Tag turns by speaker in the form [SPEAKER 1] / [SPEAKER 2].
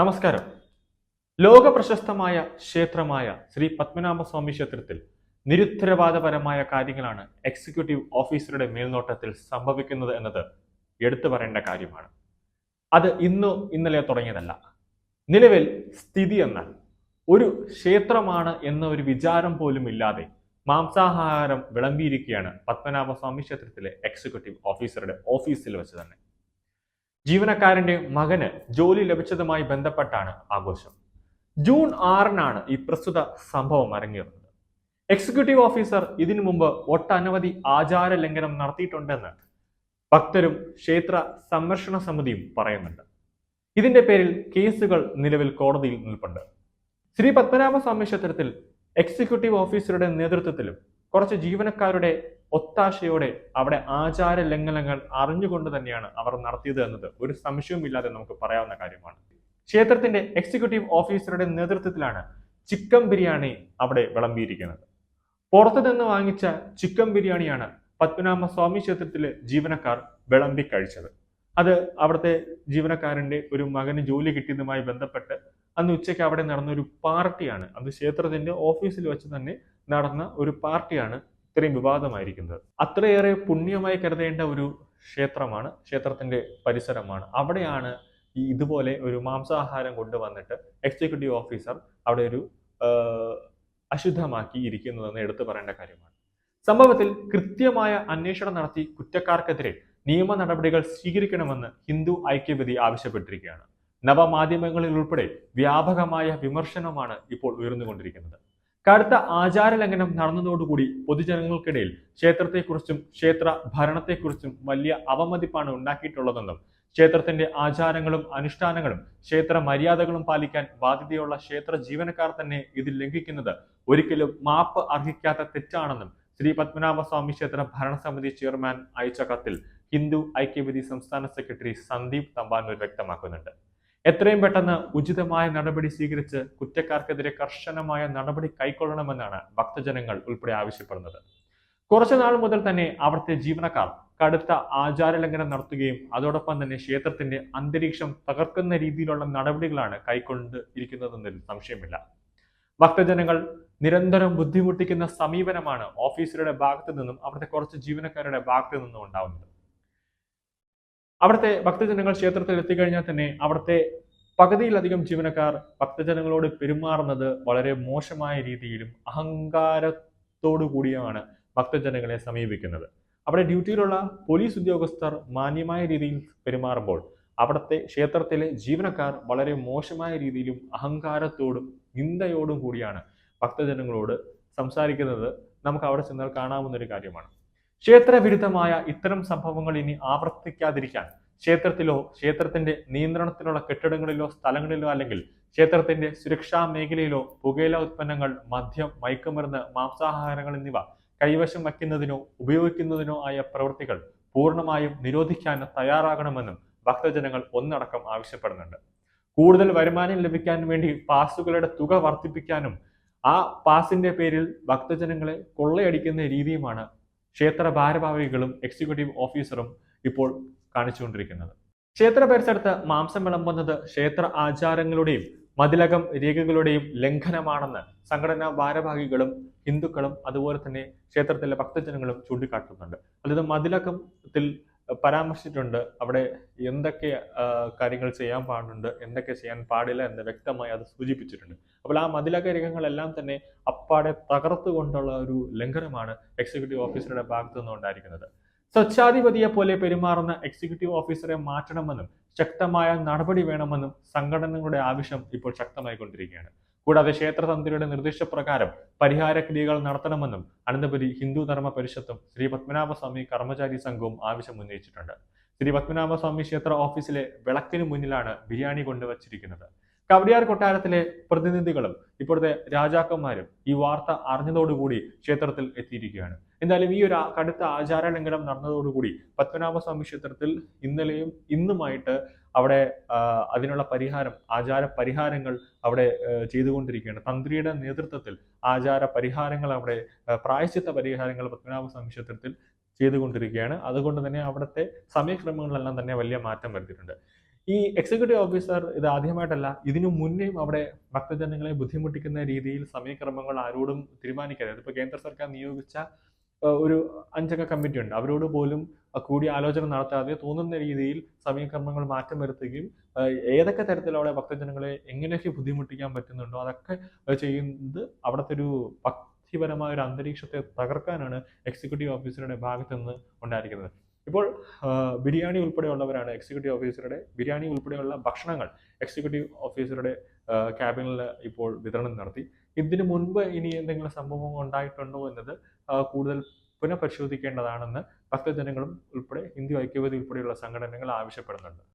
[SPEAKER 1] നമസ്കാരം. ലോക പ്രശസ്തമായ ക്ഷേത്രമായ ശ്രീ പത്മനാഭസ്വാമി ക്ഷേത്രത്തിൽ നിരുത്തരവാദപരമായ കാര്യങ്ങളാണ് എക്സിക്യൂട്ടീവ് ഓഫീസറുടെ മേൽനോട്ടത്തിൽ സംഭവിക്കുന്നത് എന്നത് എടുത്തു പറയേണ്ട കാര്യമാണ്. അത് ഇന്നു ഇന്നലെ തുടങ്ങിയതല്ല. നിലവിൽ സ്ഥിതി എന്നാൽ ഒരു ക്ഷേത്രമാണ് എന്ന ഒരു വിചാരം പോലും ഇല്ലാതെ മാംസാഹാരം വിളമ്പിയിരിക്കുകയാണ് പത്മനാഭസ്വാമി ക്ഷേത്രത്തിലെ എക്സിക്യൂട്ടീവ് ഓഫീസറുടെ ഓഫീസിൽ വെച്ച് തന്നെ. ജീവനക്കാരന്റെ മകന് ജോലി ലഭിച്ചതുമായി ബന്ധപ്പെട്ടാണ് ആഘോഷം. ജൂൺ ആറിനാണ് ഈ പ്രസ്തുത സംഭവം അരങ്ങേറുന്നത്. എക്സിക്യൂട്ടീവ് ഓഫീസർ ഇതിനു മുമ്പ് ഒട്ടനവധി ആചാര ലംഘനം നടത്തിയിട്ടുണ്ടെന്ന് ഭക്തരും ക്ഷേത്ര സംരക്ഷണ സമിതിയും പറയുന്നുണ്ട്. ഇതിന്റെ പേരിൽ കേസുകൾ നിലവിൽ കോടതിയിൽ നിൽപ്പുണ്ട്. ശ്രീ പത്മനാഭസ്വാമി ക്ഷേത്രത്തിൽ എക്സിക്യൂട്ടീവ് ഓഫീസറുടെ നേതൃത്വത്തിലും കുറച്ച് ജീവനക്കാരുടെ ഒത്താശയോടെ അവിടെ ആചാര ലംഘനങ്ങൾ അറിഞ്ഞുകൊണ്ട് തന്നെയാണ് അവർ നടത്തിയത് എന്നത് ഒരു സംശയവുമില്ലാതെ നമുക്ക് പറയാവുന്ന കാര്യമാണ്. ക്ഷേത്രത്തിന്റെ എക്സിക്യൂട്ടീവ് ഓഫീസറുടെ നേതൃത്വത്തിലാണ് ചിക്കൻ ബിരിയാണി അവിടെ വിളമ്പിയിരിക്കുന്നത്. പുറത്തു നിന്ന് വാങ്ങിച്ച ചിക്കൻ ബിരിയാണിയാണ് പത്മനാഭ സ്വാമി ക്ഷേത്രത്തിലെ ജീവനക്കാർ വിളമ്പി കഴിച്ചത്. അത് അവിടുത്തെ ജീവനക്കാരന്റെ ഒരു മകന് ജോലി കിട്ടിയതുമായി ബന്ധപ്പെട്ട് അന്ന് ഉച്ചയ്ക്ക് അവിടെ നടന്ന ഒരു പാർട്ടിയാണ് അത് ക്ഷേത്രത്തിന്റെ ഓഫീസിൽ വെച്ച് തന്നെ നടന്ന ഒരു പാർട്ടിയാണ് ഇത്രയും വിവാദമായിരിക്കുന്നത്. അത്രയേറെ പുണ്യമായി കരുതേണ്ട ഒരു ക്ഷേത്രമാണ് ക്ഷേത്രത്തിന്റെ പരിസരമാണ്. അവിടെയാണ് ഈ ഇതുപോലെ ഒരു മാംസാഹാരം കൊണ്ടുവന്നിട്ട് എക്സിക്യൂട്ടീവ് ഓഫീസർ അവിടെ ഒരു അശുദ്ധമാക്കി ഇരിക്കുന്നതെന്ന് എടുത്തു പറയേണ്ട കാര്യമാണ്. സംഭവത്തിൽ കൃത്യമായ അന്വേഷണം നടത്തി കുറ്റക്കാർക്കെതിരെ നിയമ നടപടികൾ സ്വീകരിക്കണമെന്ന് ഹിന്ദു ഐക്യവേദി ആവശ്യപ്പെട്ടിരിക്കുകയാണ്. നവമാധ്യമങ്ങളിൽ ഉൾപ്പെടെ വ്യാപകമായ വിമർശനമാണ് ഇപ്പോൾ ഉയർന്നുകൊണ്ടിരിക്കുന്നത്. കടുത്ത ആചാര ലംഘനം നടന്നതോടുകൂടി പൊതുജനങ്ങൾക്കിടയിൽ ക്ഷേത്രത്തെക്കുറിച്ചും ക്ഷേത്ര ഭരണത്തെക്കുറിച്ചും വലിയ അവമതിപ്പാണ് ഉണ്ടാക്കിയിട്ടുള്ളതെന്നും ക്ഷേത്രത്തിന്റെ ആചാരങ്ങളും അനുഷ്ഠാനങ്ങളും ക്ഷേത്ര മര്യാദകളും പാലിക്കാൻ ബാധ്യതയുള്ള ക്ഷേത്ര ജീവനക്കാർ തന്നെ ഇതിൽ ലംഘിക്കുന്നത് ഒരിക്കലും മാപ്പ് അർഹിക്കാത്ത തെറ്റാണെന്നും ശ്രീ പത്മനാഭസ്വാമി ക്ഷേത്ര ഭരണസമിതി ചെയർമാൻ അയച്ച കത്തിൽ ഹിന്ദു ഐക്യവേദി സംസ്ഥാന സെക്രട്ടറി സന്ദീപ് തമ്പാനൂർ വ്യക്തമാക്കുന്നുണ്ട്. എത്രയും പെട്ടെന്ന് ഉചിതമായ നടപടി സ്വീകരിച്ച് കുറ്റക്കാർക്കെതിരെ കർശനമായ നടപടി കൈക്കൊള്ളണമെന്നാണ് ഭക്തജനങ്ങൾ ഉൾപ്പെടെ ആവശ്യപ്പെടുന്നത്. കുറച്ചു നാൾ മുതൽ തന്നെ അവിടുത്തെ ജീവനക്കാർ കടുത്ത ആചാരലംഘനം നടത്തുകയും അതോടൊപ്പം തന്നെ ക്ഷേത്രത്തിന്റെ അന്തരീക്ഷം തകർക്കുന്ന രീതിയിലുള്ള നടപടികളാണ് കൈക്കൊണ്ട് ഇരിക്കുന്നതെന്നതിൽ സംശയമില്ല. ഭക്തജനങ്ങൾ നിരന്തരം ബുദ്ധിമുട്ടിക്കുന്ന സമീപനമാണ് ഓഫീസറുടെ ഭാഗത്തു നിന്നും അവിടുത്തെ കുറച്ച് ജീവനക്കാരുടെ ഭാഗത്തു നിന്നും ഉണ്ടാവുന്നത്. അവിടുത്തെ ഭക്തജനങ്ങൾ ക്ഷേത്രത്തിൽ എത്തിക്കഴിഞ്ഞാൽ തന്നെ അവിടുത്തെ പകുതിയിലധികം ജീവനക്കാർ ഭക്തജനങ്ങളോട് പെരുമാറുന്നത് വളരെ മോശമായ രീതിയിലും അഹങ്കാരത്തോടു കൂടിയാണ് ഭക്തജനങ്ങളെ സമീപിക്കുന്നത്. അവിടെ ഡ്യൂട്ടിയിലുള്ള പോലീസ് ഉദ്യോഗസ്ഥർ മാന്യമായ രീതിയിൽ പെരുമാറുമ്പോൾ അവിടുത്തെ ക്ഷേത്രത്തിലെ ജീവനക്കാർ വളരെ മോശമായ രീതിയിലും അഹങ്കാരത്തോടും നിന്ദയോടും കൂടിയാണ് ഭക്തജനങ്ങളോട് സംസാരിക്കുന്നത്. നമുക്ക് അവിടെ ചെന്നാൽ കാണാവുന്ന ഒരു കാര്യമാണ്. ക്ഷേത്രവിരുദ്ധമായ ഇത്തരം സംഭവങ്ങൾ ഇനി ആവർത്തിക്കാതിരിക്കാൻ ക്ഷേത്രത്തിലോ ക്ഷേത്രത്തിന്റെ നിയന്ത്രണത്തിലുള്ള കെട്ടിടങ്ങളിലോ സ്ഥലങ്ങളിലോ അല്ലെങ്കിൽ ക്ഷേത്രത്തിന്റെ സുരക്ഷാ മേഖലയിലോ പുകയില ഉത്പന്നങ്ങൾ മദ്യം മയക്കുമരുന്ന് മാംസാഹാരങ്ങൾ എന്നിവ കൈവശം വയ്ക്കുന്നതിനോ ഉപയോഗിക്കുന്നതിനോ ആയ പ്രവൃത്തികൾ പൂർണമായും നിരോധിക്കാൻ തയ്യാറാകണമെന്നും ഭക്തജനങ്ങൾ ഒന്നടക്കം ആവശ്യപ്പെടുന്നുണ്ട്. കൂടുതൽ വരുമാനം ലഭിക്കാൻ വേണ്ടി പാസുകളുടെ തുക വർദ്ധിപ്പിക്കാനും ആ പാസിന്റെ പേരിൽ ഭക്തജനങ്ങളെ കൊള്ളയടിക്കുന്ന രീതിയുമാണ് ക്ഷേത്ര ഭാരവാഹികളും എക്സിക്യൂട്ടീവ് ഓഫീസറും ഇപ്പോൾ കാണിച്ചുകൊണ്ടിരിക്കുന്നത്. ക്ഷേത്ര പരിസരത്ത് മാംസം വിളമ്പുന്നത് ക്ഷേത്ര ആചാരങ്ങളുടെയും മതിലകം രേഖകളുടെയും ലംഘനമാണെന്ന് സംഘടനാ ഭാരവാഹികളും ഹിന്ദുക്കളും അതുപോലെ തന്നെ ക്ഷേത്രത്തിലെ ഭക്തജനങ്ങളും ചൂണ്ടിക്കാട്ടുന്നുണ്ട്. അതായത് മതിലകത്തിൽ പരാമർശിച്ചിട്ടുണ്ട്. അവിടെ എന്തൊക്കെ കാര്യങ്ങൾ ചെയ്യാൻ പാടുണ്ട് എന്തൊക്കെ ചെയ്യാൻ പാടില്ല എന്ന് വ്യക്തമായി അത് സൂചിപ്പിച്ചിട്ടുണ്ട്. അപ്പോൾ ആ മതിലക രേഖകളെല്ലാം തന്നെ അപ്പാടെ തകർത്തുകൊണ്ടുള്ള ഒരു ലംഘനമാണ് എക്സിക്യൂട്ടീവ് ഓഫീസറുടെ ഭാഗത്തു നിന്നുണ്ടായിരിക്കുന്നത്. സ്വച്ഛാധിപതിയെ പോലെ പെരുമാറുന്ന എക്സിക്യൂട്ടീവ് ഓഫീസറെ മാറ്റണമെന്നും ശക്തമായ നടപടി വേണമെന്നും സംഘടനകളുടെ ആവശ്യം ഇപ്പോൾ ശക്തമായിക്കൊണ്ടിരിക്കുകയാണ്. കൂടാതെ ക്ഷേത്രതന്ത്രിയുടെ നിർദ്ദേശപ്രകാരം പരിഹാര ക്രിയകൾ നടത്തണമെന്നും അനന്തപുരി ഹിന്ദു ധർമ്മ പരിഷത്തും ശ്രീ പത്മനാഭസ്വാമി കർമ്മചാരി സംഘവും ആവശ്യം ഉന്നയിച്ചിട്ടുണ്ട്. ശ്രീ പത്മനാഭസ്വാമി ക്ഷേത്ര ഓഫീസിലെ വിളക്കിന് മുന്നിലാണ് ബിരിയാണി കൊണ്ടുവച്ചിരിക്കുന്നത്. കവടിയാർ കൊട്ടാരത്തിലെ പ്രതിനിധികളും ഇപ്പോഴത്തെ രാജാക്കന്മാരും ഈ വാർത്ത അറിഞ്ഞതോടുകൂടി ക്ഷേത്രത്തിൽ എത്തിയിരിക്കുകയാണ്. എന്തായാലും ഈ ഒരു കടുത്ത ആചാര ലംഘനം നടന്നതോടുകൂടി പത്മനാഭസ്വാമി ക്ഷേത്രത്തിൽ ഇന്നലെയും ഇന്നുമായിട്ട് അവിടെ അതിനുള്ള പരിഹാരം ആചാര പരിഹാരങ്ങൾ അവിടെ ചെയ്തുകൊണ്ടിരിക്കുകയാണ്. തന്ത്രിയുടെ നേതൃത്വത്തിൽ ആചാര പരിഹാരങ്ങൾ അവിടെ പ്രായശ്ചിത്ത പരിഹാരങ്ങൾ പത്മനാഭസ്വാമി ക്ഷേത്രത്തിൽ ചെയ്തുകൊണ്ടിരിക്കുകയാണ്. അതുകൊണ്ട് തന്നെ അവിടുത്തെ സമയക്രമങ്ങളിലെല്ലാം തന്നെ വലിയ മാറ്റം വരുത്തിയിട്ടുണ്ട്. ഈ എക്സിക്യൂട്ടീവ് ഓഫീസർ ഇത് ആദ്യമായിട്ടല്ല ഇതിനു മുന്നേയും അവിടെ ഭക്തജനങ്ങളെ ബുദ്ധിമുട്ടിക്കുന്ന രീതിയിൽ സമയക്രമങ്ങൾ ആരോടും തീരുമാനിക്കരുത്. ഇപ്പൊ കേന്ദ്ര സർക്കാർ നിയോഗിച്ച ഒരു അഞ്ചംഗ കമ്മിറ്റി ഉണ്ട്. അവരോട് പോലും കൂടി ആലോചന നടത്താതെ തോന്നുന്ന രീതിയിൽ സമയക്രമങ്ങൾ മാറ്റം വരുത്തുകയും ഏതൊക്കെ തരത്തിൽ അവിടെ ഭക്തജനങ്ങളെ എങ്ങനെയൊക്കെ ബുദ്ധിമുട്ടിക്കാൻ പറ്റുന്നുണ്ടോ അതൊക്കെ ചെയ്യുന്നത് അവിടുത്തെ ഒരു ഭക്തിപരമായ ഒരു അന്തരീക്ഷത്തെ തകർക്കാനാണ് എക്സിക്യൂട്ടീവ് ഓഫീസറുടെ ഭാഗത്തുനിന്ന് ഉണ്ടായിരിക്കുന്നത്. ഇപ്പോൾ ബിരിയാണി ഉൾപ്പെടെയുള്ളവരാണ് എക്സിക്യൂട്ടീവ് ഓഫീസറുടെ ബിരിയാണി ഉൾപ്പെടെയുള്ള ഭക്ഷണങ്ങൾ എക്സിക്യൂട്ടീവ് ഓഫീസറുടെ ക്യാബിനിൽ ഇപ്പോൾ വിതരണം നടത്തി. ഇതിനു മുൻപ് ഇനി എന്തെങ്കിലും സംഭവം ഉണ്ടായിട്ടുണ്ടോ എന്നത് കൂടുതൽ പുനഃപരിശോധിക്കേണ്ടതാണെന്ന് ഭക്തജനങ്ങളും ഉൾപ്പെടെ ഹിന്ദു ഐക്യവേദി ഉൾപ്പെടെയുള്ള സംഘടനകൾ ആവശ്യപ്പെടുന്നുണ്ട്.